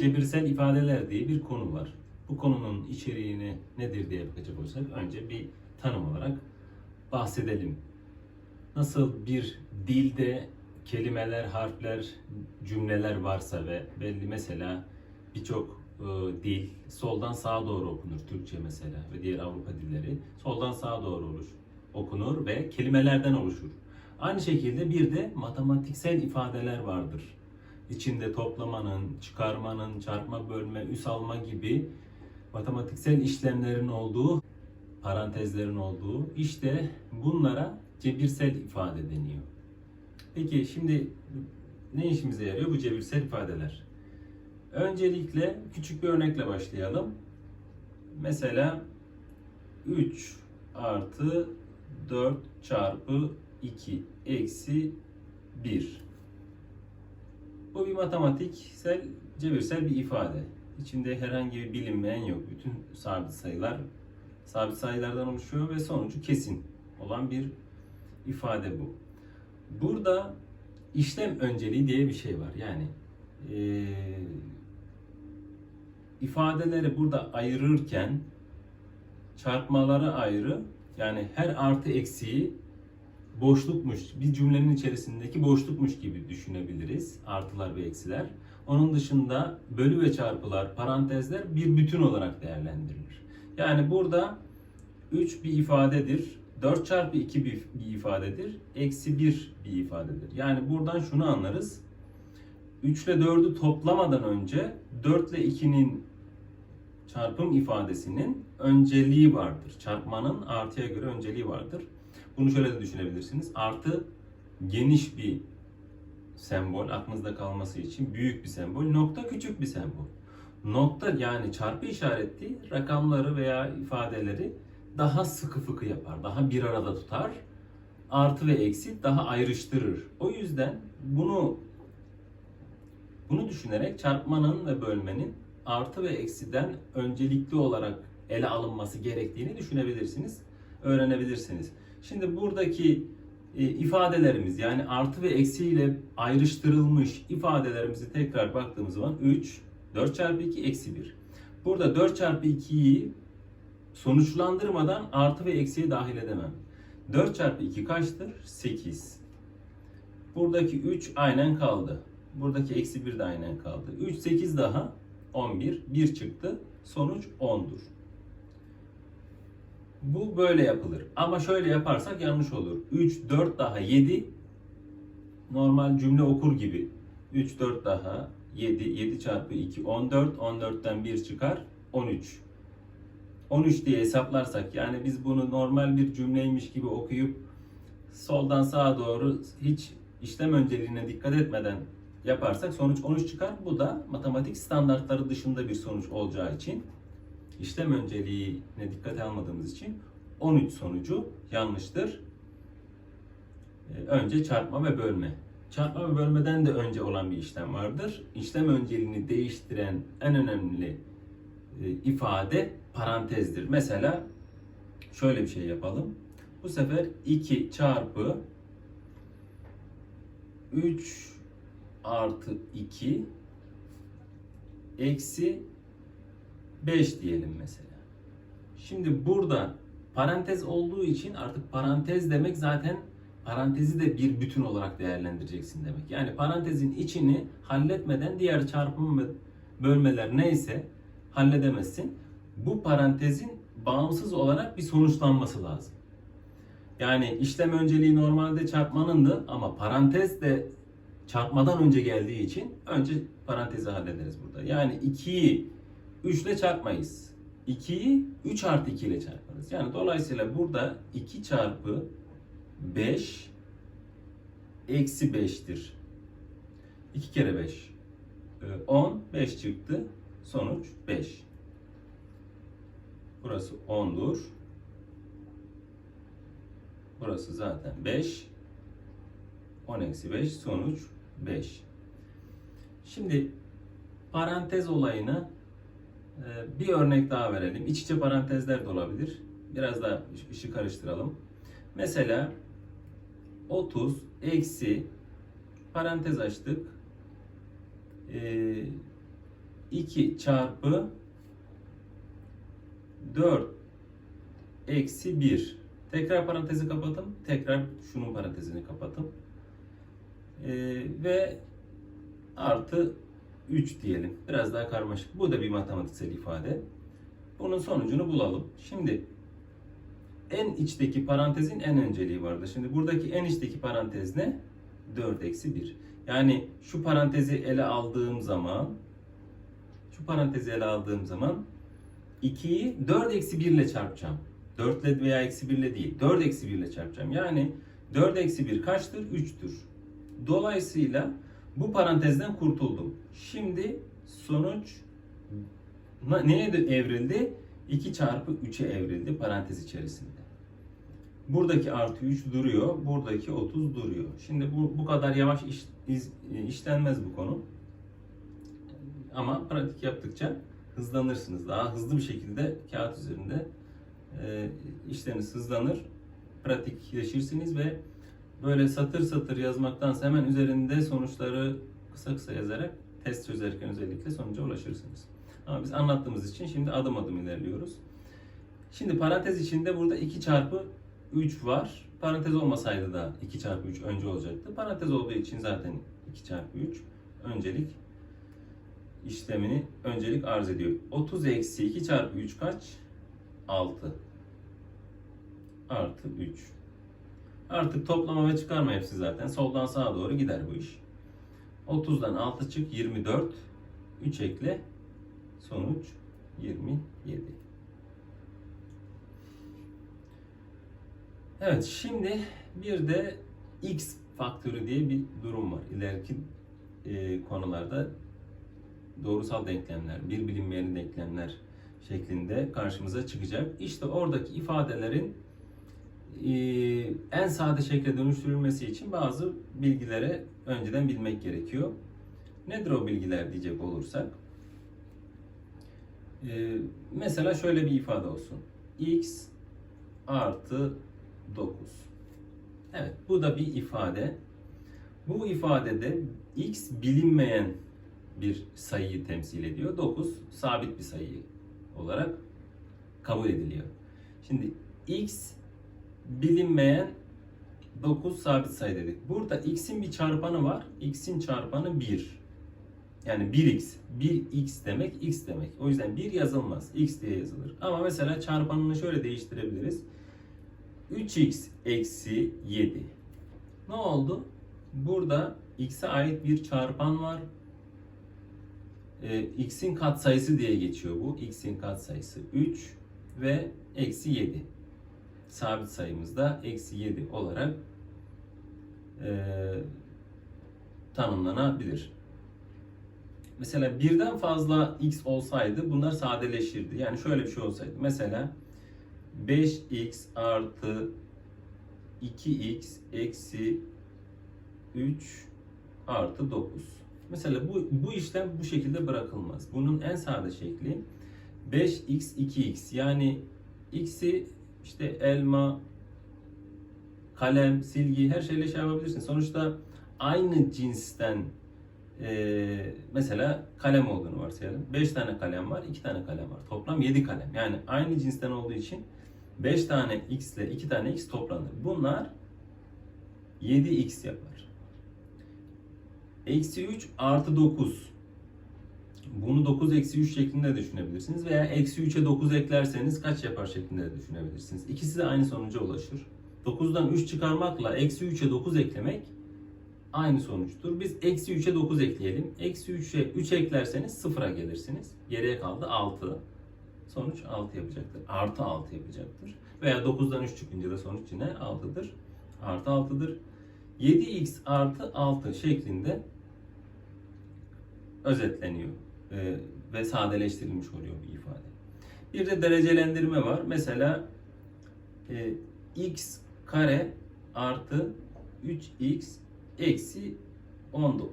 cebirsel ifadeler diye bir konu var. Bu konunun içeriğini nedir diye bakacak olursak önce bir tanım olarak bahsedelim. Nasıl bir dilde kelimeler, harfler, cümleler varsa ve belli mesela birçok e, dil soldan sağa doğru okunur. Türkçe mesela ve diğer Avrupa dilleri soldan sağa doğru olur, okunur ve kelimelerden oluşur. Aynı şekilde bir de matematiksel ifadeler vardır. İçinde toplamanın, çıkarmanın, çarpma, bölme, üs alma gibi matematiksel işlemlerin olduğu, parantezlerin olduğu işte bunlara cebirsel ifade deniyor. Peki şimdi ne işimize yarıyor bu cebirsel ifadeler? Öncelikle küçük bir örnekle başlayalım. Mesela 3 artı 4 çarpı 2 eksi 1. Bu bir matematiksel, cebirsel bir ifade. İçinde herhangi bir bilinmeyen yok. Bütün sabit sayılar sabit sayılardan oluşuyor ve sonucu kesin olan bir ifade bu. Burada işlem önceliği diye bir şey var. Yani eee ifadeleri burada ayırırken çarpmaları ayrı yani her artı eksiği boşlukmuş, bir cümlenin içerisindeki boşlukmuş gibi düşünebiliriz. Artılar ve eksiler. Onun dışında bölü ve çarpılar, parantezler bir bütün olarak değerlendirilir. Yani burada 3 bir ifadedir. 4 çarpı 2 bir, bir ifadedir. Eksi 1 bir ifadedir. Yani buradan şunu anlarız. 3 ile 4'ü toplamadan önce 4 ile 2'nin çarpım ifadesinin önceliği vardır. Çarpmanın artıya göre önceliği vardır. Bunu şöyle de düşünebilirsiniz. Artı geniş bir sembol, aklınızda kalması için büyük bir sembol. Nokta küçük bir sembol. Nokta yani çarpı işareti rakamları veya ifadeleri daha sıkı fıkı yapar, daha bir arada tutar. Artı ve eksi daha ayrıştırır. O yüzden bunu bunu düşünerek çarpmanın ve bölmenin artı ve eksiden öncelikli olarak ele alınması gerektiğini düşünebilirsiniz, öğrenebilirsiniz. Şimdi buradaki e, ifadelerimiz yani artı ve eksi ile ayrıştırılmış ifadelerimizi tekrar baktığımız zaman 3, 4 çarpı 2, eksi 1. Burada 4 çarpı 2'yi sonuçlandırmadan artı ve eksiye dahil edemem. 4 çarpı 2 kaçtır? 8. Buradaki 3 aynen kaldı. Buradaki eksi 1 de aynen kaldı. 3, 8 daha 11. 1 çıktı. Sonuç 10'dur. Bu böyle yapılır. Ama şöyle yaparsak yanlış olur. 3, 4 daha 7 normal cümle okur gibi. 3, 4 daha 7, 7 çarpı 2 14, 14'ten 1 çıkar 13. 13 diye hesaplarsak yani biz bunu normal bir cümleymiş gibi okuyup soldan sağa doğru hiç işlem önceliğine dikkat etmeden yaparsak sonuç 13 çıkar. Bu da matematik standartları dışında bir sonuç olacağı için işlem önceliğine dikkate almadığımız için 13 sonucu yanlıştır. Ee, Önce çarpma ve bölme. Çarpma ve bölmeden de önce olan bir işlem vardır. İşlem önceliğini değiştiren en önemli e, ifade parantezdir. Mesela şöyle bir şey yapalım. Bu sefer 2 çarpı 3 artı 2 eksi 5 diyelim mesela. Şimdi burada parantez olduğu için artık parantez demek zaten parantezi de bir bütün olarak değerlendireceksin demek. Yani parantezin içini halletmeden diğer çarpım bölmeler neyse halledemezsin. Bu parantezin bağımsız olarak bir sonuçlanması lazım. Yani işlem önceliği normalde çarpmanındı ama parantez de çarpmadan önce geldiği için önce parantezi hallederiz burada. Yani 2'yi 3 ile çarpmayız. 2'yi 3 artı 2 ile çarparız. Yani dolayısıyla burada 2 çarpı 5 eksi 5'tir. 2 kere 5 10, 5 çıktı. Sonuç 5. Burası 10'dur. Burası zaten 5. 10 eksi 5 sonuç 5. Şimdi parantez olayını bir örnek daha verelim. İç içe parantezler de olabilir. Biraz daha işi karıştıralım. Mesela 30 eksi parantez açtık. E, 2 çarpı 4 eksi 1. Tekrar parantezi kapatın. Tekrar şunun parantezini kapatın. Ee, ve artı 3 diyelim. Biraz daha karmaşık. Bu da bir matematiksel ifade. Bunun sonucunu bulalım. Şimdi en içteki parantezin en önceliği vardı. Şimdi buradaki en içteki parantez ne? 4 eksi 1. Yani şu parantezi ele aldığım zaman şu parantezi ele aldığım zaman 2'yi 4 eksi 1 ile çarpacağım. 4 ile veya eksi 1 ile değil. 4 eksi 1 ile çarpacağım. Yani 4 eksi 1 kaçtır? 3'tür. Dolayısıyla bu parantezden kurtuldum. Şimdi sonuç neye evrildi? 2 çarpı 3'e evrildi parantez içerisinde. Buradaki artı 3 duruyor. Buradaki 30 duruyor. Şimdi bu, bu kadar yavaş iş, iz- işlenmez bu konu. Ama pratik yaptıkça hızlanırsınız. Daha hızlı bir şekilde kağıt üzerinde e, işleriniz hızlanır. Pratikleşirsiniz ve böyle satır satır yazmaktansa hemen üzerinde sonuçları kısa kısa yazarak test çözerken özellikle sonuca ulaşırsınız. Ama biz anlattığımız için şimdi adım adım ilerliyoruz. Şimdi parantez içinde burada 2 çarpı 3 var. Parantez olmasaydı da 2 çarpı 3 önce olacaktı. Parantez olduğu için zaten 2 çarpı 3 öncelik işlemini öncelik arz ediyor. 30 eksi 2 çarpı 3 kaç? 6. Artı 3. Artık toplama ve çıkarma hepsi zaten. Soldan sağa doğru gider bu iş. 30'dan 6 çık 24. 3 ekle. Sonuç 27. Evet şimdi bir de x faktörü diye bir durum var. İleriki e, konularda doğrusal denklemler, bir bilinmeyen denklemler şeklinde karşımıza çıkacak. İşte oradaki ifadelerin en sade şekle dönüştürülmesi için bazı bilgilere önceden bilmek gerekiyor. Nedir o bilgiler diyecek olursak? E, mesela şöyle bir ifade olsun. x artı 9. Evet bu da bir ifade. Bu ifadede x bilinmeyen bir sayıyı temsil ediyor. 9 sabit bir sayı olarak kabul ediliyor. Şimdi x bilinmeyen 9 sabit sayı dedik. Burada x'in bir çarpanı var. x'in çarpanı 1. Yani 1x. 1x demek x demek. O yüzden 1 yazılmaz. x diye yazılır. Ama mesela çarpanını şöyle değiştirebiliriz. 3x eksi 7. Ne oldu? Burada x'e ait bir çarpan var. Ee, x'in katsayısı diye geçiyor bu. x'in katsayısı 3 ve eksi 7. Sabit sayımız da eksi 7 olarak e, tanımlanabilir. Mesela birden fazla x olsaydı bunlar sadeleşirdi. Yani şöyle bir şey olsaydı. Mesela 5x artı 2x eksi 3 artı 9. Mesela bu, bu işlem bu şekilde bırakılmaz. Bunun en sade şekli 5x 2x yani x'i işte elma, kalem, silgi her şeyle şey yapabilirsin. Sonuçta aynı cinsten e, mesela kalem olduğunu varsayalım. 5 tane kalem var, 2 tane kalem var. Toplam 7 kalem. Yani aynı cinsten olduğu için 5 tane x ile 2 tane x toplanır. Bunlar 7x yapar. Eksi 3 artı 9. Bunu 9 eksi 3 şeklinde de düşünebilirsiniz. Veya eksi 3'e 9 eklerseniz kaç yapar şeklinde de düşünebilirsiniz. İkisi de aynı sonuca ulaşır. 9'dan 3 çıkarmakla eksi 3'e 9 eklemek aynı sonuçtur. Biz eksi 3'e 9 ekleyelim. Eksi 3'e 3 eklerseniz 0'a gelirsiniz. Geriye kaldı 6. Sonuç 6 yapacaktır. Artı 6 yapacaktır. Veya 9'dan 3 çıkınca da sonuç yine 6'dır. Artı 6'dır. 7x artı 6 şeklinde özetleniyor Ee, ve sadeleştirilmiş oluyor bu ifade. Bir de derecelendirme var. Mesela e, x kare artı 3x eksi 19.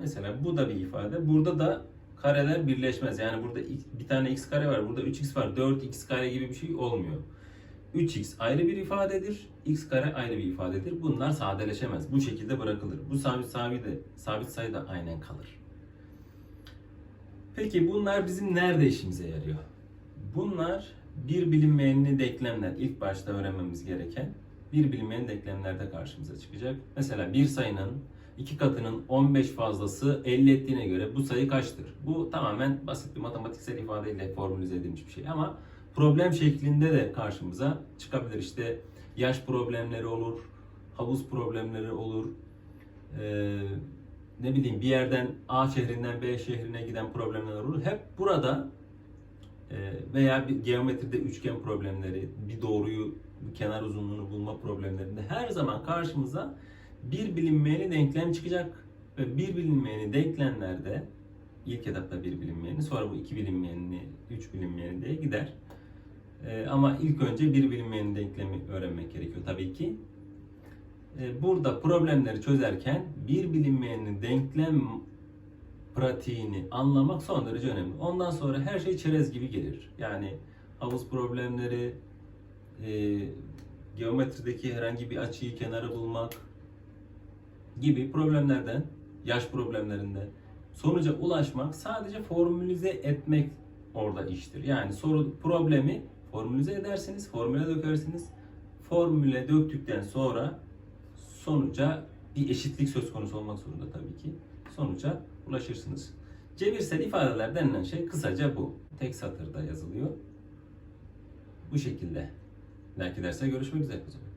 Mesela bu da bir ifade. Burada da kareler birleşmez. Yani burada bir tane x kare var. Burada 3x var. 4x kare gibi bir şey olmuyor. 3x ayrı bir ifadedir. x kare ayrı bir ifadedir. Bunlar sadeleşemez. Bu şekilde bırakılır. Bu sabit sabit de sabit sayı da aynen kalır. Peki bunlar bizim nerede işimize yarıyor? Bunlar bir bilinmeyenli denklemler. İlk başta öğrenmemiz gereken bir bilinmeyen denklemlerde karşımıza çıkacak. Mesela bir sayının iki katının 15 fazlası 50 ettiğine göre bu sayı kaçtır? Bu tamamen basit bir matematiksel ifadeyle formülize edilmiş bir şey ama problem şeklinde de karşımıza çıkabilir. İşte yaş problemleri olur, havuz problemleri olur, ee, ne bileyim bir yerden A şehrinden B şehrine giden problemler olur. Hep burada e, veya bir geometride üçgen problemleri, bir doğruyu, bir kenar uzunluğunu bulma problemlerinde her zaman karşımıza bir bilinmeyeni denklem çıkacak. Ve bir bilinmeyeni denklemlerde ilk etapta bir bilinmeyeni, sonra bu iki bilinmeyeni, üç bilinmeyeni diye gider. E, ama ilk önce bir bilinmeyenin denklemi öğrenmek gerekiyor tabii ki. E, burada problemleri çözerken bir bilinmeyenin denklem pratiğini anlamak son derece önemli. Ondan sonra her şey çerez gibi gelir. Yani havuz problemleri, e, geometrideki herhangi bir açıyı, kenarı bulmak gibi problemlerden, yaş problemlerinde sonuca ulaşmak sadece formülize etmek orada iştir. Yani soru problemi formülize edersiniz, formüle dökersiniz. Formüle döktükten sonra sonuca bir eşitlik söz konusu olmak zorunda tabii ki. Sonuca ulaşırsınız. Cebirsel ifadeler denilen şey kısaca bu. Tek satırda yazılıyor. Bu şekilde. Belki derse görüşmek üzere o zaman.